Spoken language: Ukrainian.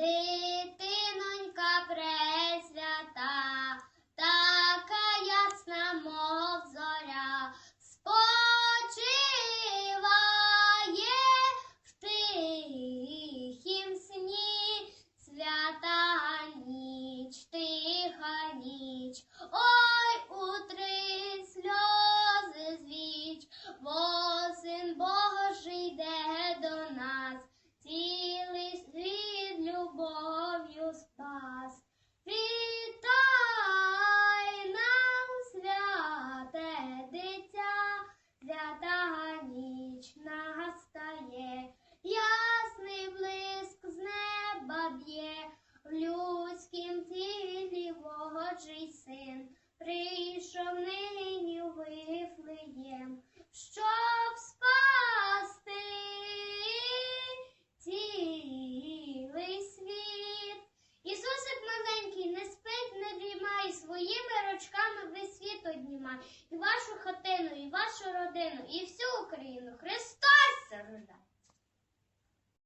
de прийшов нині Вифлеєм, щоб спасти цілий світ. Ісусик маленький, не спить, не дрімай, своїми ручками весь світ однімай, і вашу хатину, і вашу родину, і всю Україну. Христос!